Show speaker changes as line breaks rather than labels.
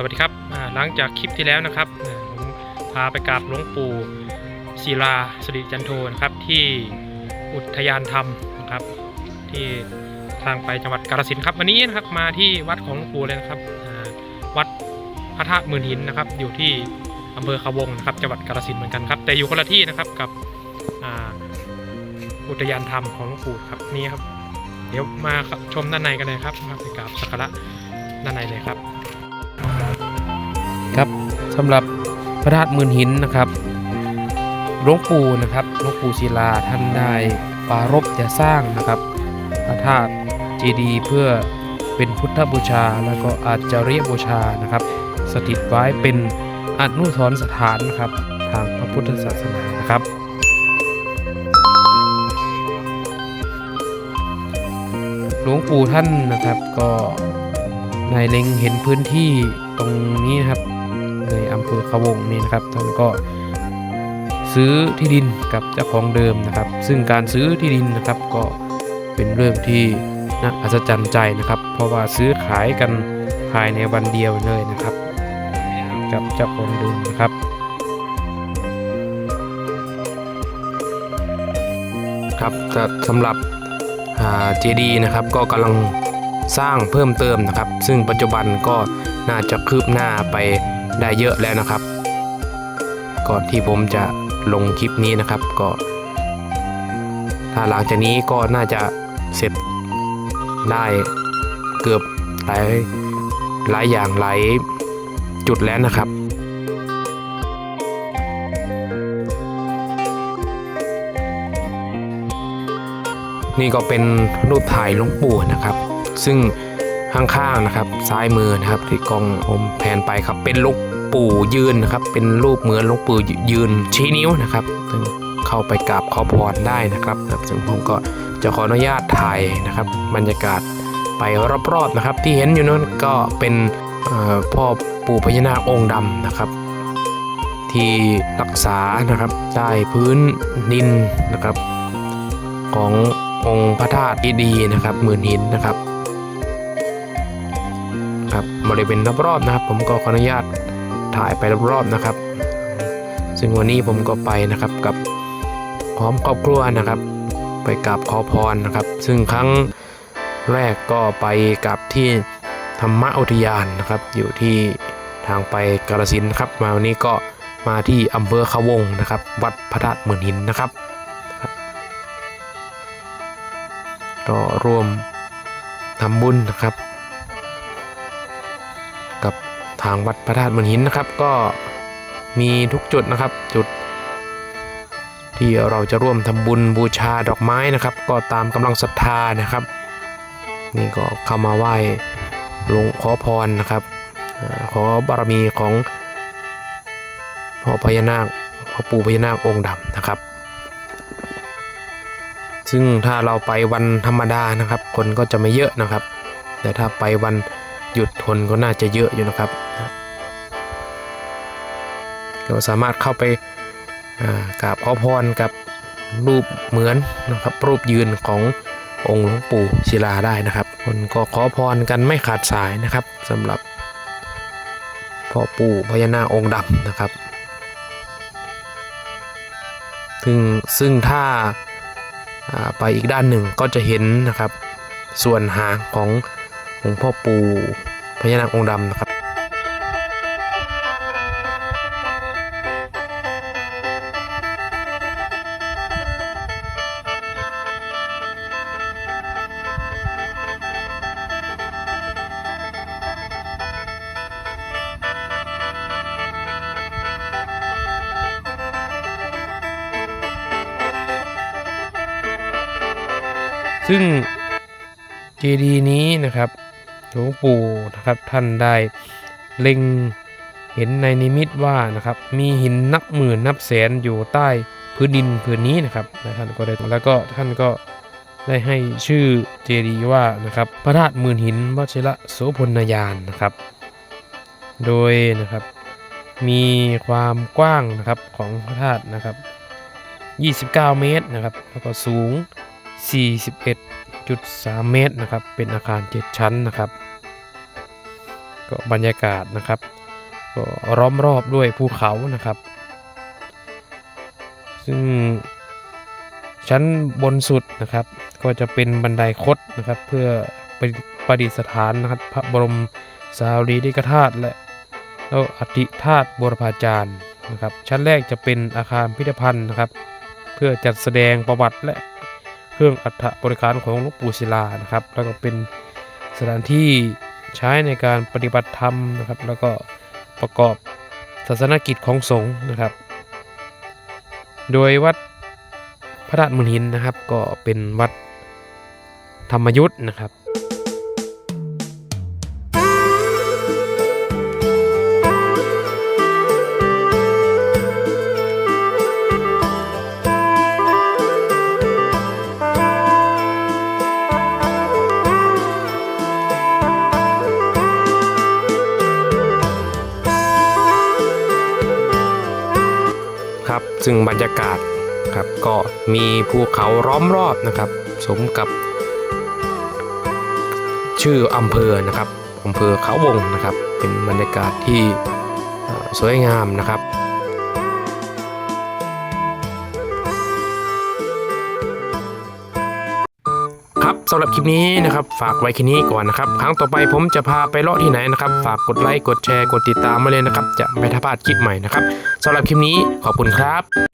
สวัสดีครับหลังจากคลิปที่แล้วนะครับผมพาไปกราบหลวงปู่ศิลาสิริจันโทนะครับที่อุทยานธรรมนะครับ ที่ทางไปจังหวัดกาฬสินธุ์ครับวันนี้นะครับมาที่วัดของหลวงปู่เลยนะครับวัดพระธาตุมื่นหินนะครับ อยู่ที่อำเภอขวงนะครับจังหวัดกาฬสินธุ์เหมือนกันครับ แต่อยู่คนละที่นะครับกับอุทยานธรรมของหลวงปู่ครับนี่ครับ เดี๋ยวมาชมด้านในกันเลยครับมาไปกราบสักการะด้านในเลยครับ สำหรับพระธาตุมืนหินนะครับหลวงปู่นะครับหลวงปู่ศิลาท่านได้ปรารภจะสร้างนะครับพระธาตุเจดีย์เพื่อเป็นพุทธบูชาแล้วก็อาจาริยบูชานะครับ สถิตไว้เป็นอนุสรณ์สถานนะครับทางพระพุทธศาสนานะครับหลวงปู่ท่านนะครับก็ในเล็งเห็นพื้นที่ตรงนี้นะครับ ในอำเภอขวงนี่นะครับท่านก็ซื้อที่ดินกับเจ้าของเดิมนะครับ ซึ่งการซื้อที่ดินนะครับก็เป็นเรื่องที่น่าอัศจรรย์ใจนะครับ เพราะว่าซื้อขายกันภายในวันเดียวเลยนะครับ กับเจ้าของเดิมนะครับครับสำหรับเจดีนะครับก็กำลังสร้างเพิ่มเติมนะครับ ซึ่งปัจจุบันก็น่าจะคืบหน้าไป ได้เยอะแล้วนะครับ ก่อนที่ผมจะลงคลิปนี้นะครับก็ถ้าหลังจากนี้ก็น่าจะเสร็จได้เกือบหลายหลายอย่างหลายจุดแล้วนะครับนี่ก็เป็นรูปถ่ายหลวงปู่นะครับ ซึ่งข้างๆนะครับ ซ้ายมือนะครับที่กล้องผมแผนไปครับเป็นลูก ปู่ยืนนะครับ เป็นรูปเหมือนหลวงปู่ยืนชี้นิ้วนะครับซึ่งเข้าไปกราบขอพรได้นะครับนะครับซึ่งผมก็จะขออนุญาตถ่ายนะครับ บรรยากาศไปรอบๆนะครับ ที่เห็นอยู่นั้นก็เป็นพ่อปู่พญานาคองค์ดำนะครับ ที่รักษานะครับใต้พื้นดินนะครับ ขององค์พระธาตุอีดีนะครับหมื่นหินนะครับครับบริเวณรอบๆนะครับ ผมก็ขออนุญาต ถ่ายไปรอบๆนะครับ ซึ่งวันนี้ผมก็ไปนะครับกับพร้อมครอบครัวนะครับ ไปกราบขอพรนะครับ ซึ่งครั้งแรกก็ไปกับที่ธรรมอุทยานนะครับ อยู่ที่ทางไปกาฬสินครับ มาวันนี้ก็มาที่อำเภอขาวงนะครับ วัดพระธาตุหมื่นหินนะครับก็ร่วมทำบุญนะครับ ทางวัดพระธาตุมนหินนะครับ ก็มีทุกจุดนะครับจุด ที่เราจะร่วมทำบุญบูชาดอกไม้นะครับ ก็ตามกำลังศรัทธานะครับ นี่ก็เข้ามาไหว้หลวงขอพรนะครับ ขอบารมีของพ่อพญานาคพ่อปู่พญานาคองค์ดำนะครับ ซึ่งถ้าเราไปวันธรรมดานะครับ คนก็จะไม่เยอะนะครับ แต่ถ้าไปวัน หยุดคนก็น่าจะเยอะอยู่นะครับก็สามารถเข้าไปกราบขอพรกับรูปเหมือนนะครับรูปยืนขององค์หลวงปู่ศิลาได้นะครับ คนก็ขอพรกันไม่ขาดสายนะครับสำหรับพ่อปู่พญานาคองค์ดำนะครับซึ่งซึ่งถ้าอ่าไปอีกด้านหนึ่งก็จะเห็นนะครับ ส่วนหางของหลวงพ่อปู่ พญานาคองค์ดำนะครับซึ่งเจดีย์นี้นะครับ ลวงปู่นะครับท่านได้เล็งเห็นในนิมิตว่านะครับมีหินนับหมื่นนับแสนอยู่ใต้พื้นดินพื้นนี้นะครับและท่านก็ได้แล้วก็ท่านก็ได้ให้ชื่อเจดีย์ว่านะครับพระธาตุหมื่นหินวชิระโสพลยานนะครับ โดยนะครับมีความกว้างนะครับของพระธาตุนะครับ 29 เมตรนะครับแล้วก็สูง 41.3 เมตรนะครับเป็นอาคาร 7 ชั้นนะครับ ก็บรรยากาศนะครับก็ล้อมรอบด้วยภูเขานะครับ ซึ่งชั้นบนสุดนะครับ ก็จะเป็นบันไดคดนะครับ เพื่อประดิประดิษฐานนะครับพระบรมสารีริกธาตุและแล้วอธิธาตุบรพาจารย์นะครับ ชั้นแรกจะเป็นอาคารพิพิธภัณฑ์นะครับ เพื่อจัดแสดงประวัติและเครื่องอัฐบริการของหลวงปู่ศิลานะครับ แล้วก็เป็นสถานที่ ใช้ในการปฏิบัติธรรมนะครับ แล้วก็ประกอบศาสนกิจของสงฆ์นะครับ โดยวัดพระธาตุมุนหินนะครับ ก็เป็นวัดธรรมยุทธ์นะครับ ครับ ซึ่งบรรยากาศครับก็มีภูเขาล้อมรอบนะครับ สมกับ ชื่ออำเภอนะครับอำเภอเขาวงนะครับ เป็นบรรยากาศที่สวยงามนะครับำหรับคลิปนี้นะครับฝากไว้แค่นี้ก่อนนะครับครั้งต่อไปผมจะพาไปเลาะที่ไหนนะครับฝากกดไลค์กดแชร์กดติดตามมาเลยนะครับจะไม่พลาดคลิปใหม่นะครับสำหรับคลิปนี้ขอบคุณครับ